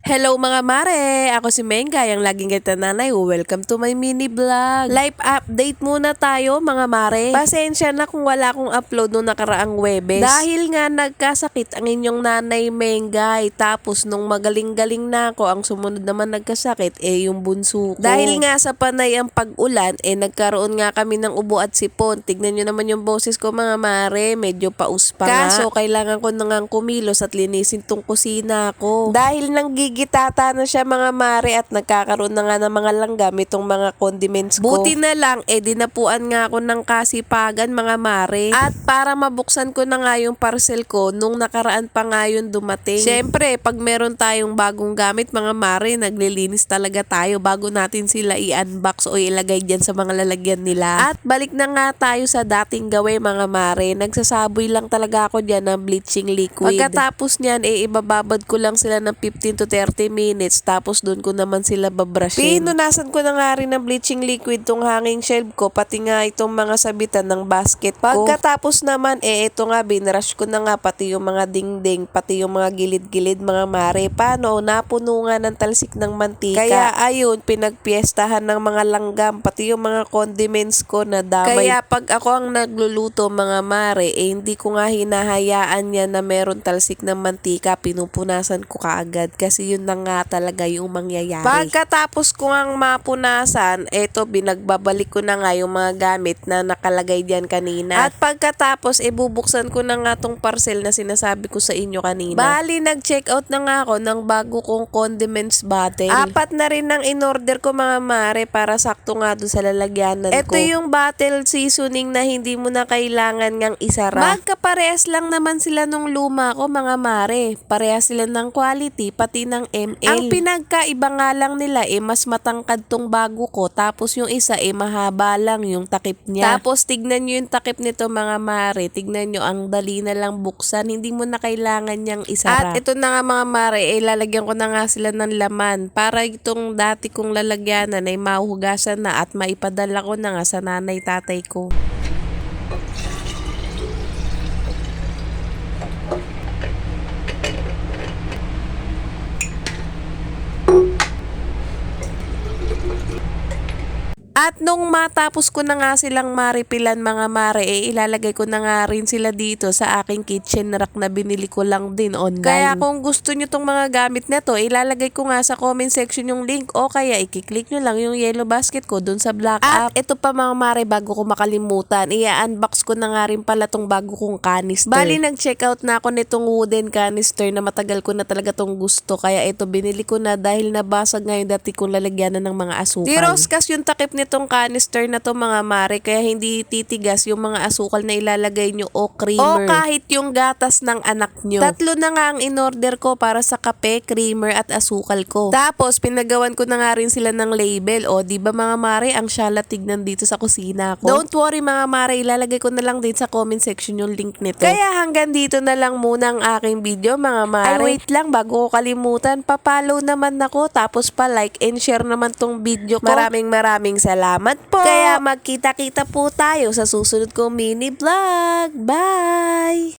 Hello mga mare! Ako si Menga, yung laging kita nanay. Welcome to my mini vlog. Live update muna tayo mga mare. Pasensya na kung wala akong upload nung nakaraang Webes. Dahil nga nagkasakit ang inyong nanay Mengay. Tapos nung magaling-galing na ako, ang sumunod naman nagkasakit eh yung bunso ko. Dahil nga sa panay ang pag-ulan, eh nagkaroon nga kami ng ubo at sipon. Tignan nyo naman yung boses ko mga mare. Medyo paus pa nga. Kaso kailangan ko nang kumilos at linisin tong kusina ko. Dahil nang gigitata na siya mga mare at nagkakaroon na nga ng mga langgam itong mga condiments ko. Buti na lang, eh dinapuan nga ako ng kasipagan mga mare. At para mabuksan ko na nga yung parcel ko, nung nakaraan pa nga yun dumating. Siyempre, pag meron tayong bagong gamit mga mare, naglilinis talaga tayo bago natin sila i-unbox o ilagay dyan sa mga lalagyan nila. At balik na nga tayo sa dating gawin mga mare. Nagsasaboy lang talaga ako dyan ng bleaching liquid. Pagkatapos niyan, eh ibababad ko lang sila ng 15 to 30 minutes tapos doon ko naman sila babrushin. Pinunasan ko na nga rin ng bleaching liquid tong hanging shelf ko pati nga itong mga sabitan ng basket ko. Pagkatapos naman eh ito nga binrush ko na nga pati yung mga dingding pati yung mga gilid-gilid mga mare. Paano? Napuno nga ng talsik ng mantika. Kaya ayun, pinagpiestahan ng mga langgam pati yung mga condiments ko na damay. Kaya pag ako ang nagluluto mga mare, eh hindi ko nga hinahayaan yan na meron talsik ng mantika, pinupunasan ko kaagad kasi yun na nga talaga yung mangyayari. Pagkatapos ko ang mapunasan, eto binagbabalik ko na nga yung mga gamit na nakalagay diyan kanina. At pagkatapos, e bubuksan ko na nga tong parcel na sinasabi ko sa inyo kanina. Bali, nag-check out na nga ako ng bago kong condiments bottle. Apat na rin ang in-order ko mga mare para sakto nga doon sa lalagyanan ko. Ito yung bottle seasoning na hindi mo na kailangan ngang isara. Magkaparehas lang naman sila nung luma ko mga mare. Parehas sila ng quality pati ng ML. Ang pinagkaiba nga lang nila eh mas matangkad tong bago ko tapos yung isa eh mahaba lang yung takip niya. Tapos tignan nyo yung takip nito mga mare. Tignan nyo ang dali na lang buksan. Hindi mo na kailangan niyang isara. At ito na nga mga mare eh lalagyan ko na nga sila ng laman para itong dati kong lalagyanan ay mahugasan na at maipadala ko na nga sa nanay tatay ko. At nung matapos ko na nga silang maripilan mga mare, eh, ilalagay ko na nga rin sila dito sa aking kitchen rack na binili ko lang din online. Kaya kung gusto nyo tong mga gamit na to, ilalagay ko nga sa comment section yung link o kaya ikiklik nyo lang yung yellow basket ko dun sa black app. At ito pa mga mare, bago ko makalimutan, i-unbox ko na nga rin pala tong bago kong canister. Bali, nag-check out na ako nitong wooden canister na matagal ko na talaga tong gusto. Kaya ito, binili ko na dahil nabasag nga yung dati kong lalagyanan ng mga asukal. Di Roscas yung takip nitong canister na to mga mare kaya hindi titigas yung mga asukal na ilalagay nyo o creamer. O kahit yung gatas ng anak nyo. Tatlo na nga ang in-order ko para sa kape, creamer at asukal ko. Tapos pinagawan ko na nga rin sila ng label. O di ba mga mare ang syala tignan dito sa kusina ko. Don't worry mga mare ilalagay ko na lang din sa comment section yung link nito. Kaya hanggang dito na lang muna ang aking video mga mare. Ay wait lang bago ko kalimutan papalo naman ako tapos pa like and share naman tong video ko. Maraming maraming salamat po. Kaya magkita-kita po tayo sa susunod kong mini vlog. Bye!